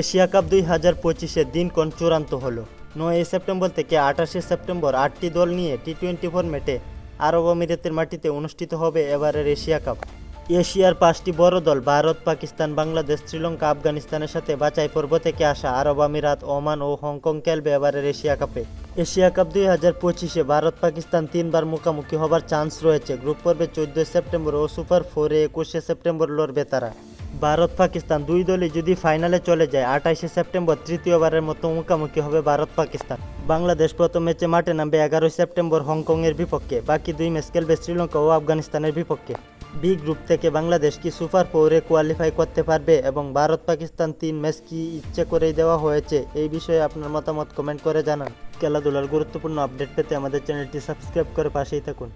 Asia cup দুই হাজার পঁচিশের দিনক্ষণ চূড়ান্ত হলো? নয় সেপ্টেম্বর থেকে আঠাশে সেপ্টেম্বর আটটি দল নিয়ে টি টোয়েন্টি ফরম্যাটে আরব আমিরাতের মাটিতে অনুষ্ঠিত হবে এবারের এশিয়া কাপ। এশিয়ার পাঁচটি বড় দল ভারত, পাকিস্তান, বাংলাদেশ, শ্রীলঙ্কা, আফগানিস্তানের সাথে বাছাই পর্ব থেকে আসা আরব আমিরাত, ওমান ও হংকং খেলবে এবারের এশিয়া কাপে। এশিয়া কাপ দুই হাজার পঁচিশে ভারত পাকিস্তান তিনবার মুখোমুখি হবার চান্স রয়েছে। গ্রুপ পর্বে চোদ্দোই সেপ্টেম্বর ও সুপার ফোরে একুশে সেপ্টেম্বর লড়বে তারা। ভারত পাকিস্তান দুই দলই যদি ফাইনালে চলে যায়, আঠাইশে সেপ্টেম্বর তৃতীয়বারের মতো মুখোমুখি হবে ভারত পাকিস্তান। বাংলাদেশ প্রথম ম্যাচে মাঠে নামবে এগারোই সেপ্টেম্বর হংকংয়ের বিপক্ষে। বাকি দুই ম্যাচ খেলবে শ্রীলঙ্কা ও আফগানিস্তানের বিপক্ষে। বি গ্রুপ থেকে বাংলাদেশ কি সুপার ফোরে কোয়ালিফাই করতে পারবে এবং ভারত, পাকিস্তান তিন ম্যাচ কি ইচ্ছে করেই দেওয়া হয়েছে? এই বিষয়ে আপনার মতামত কমেন্ট করে জানান। খেলাধুলার গুরুত্বপূর্ণ আপডেট পেতে আমাদের চ্যানেলটি সাবস্ক্রাইব করে পাশেই থাকুন।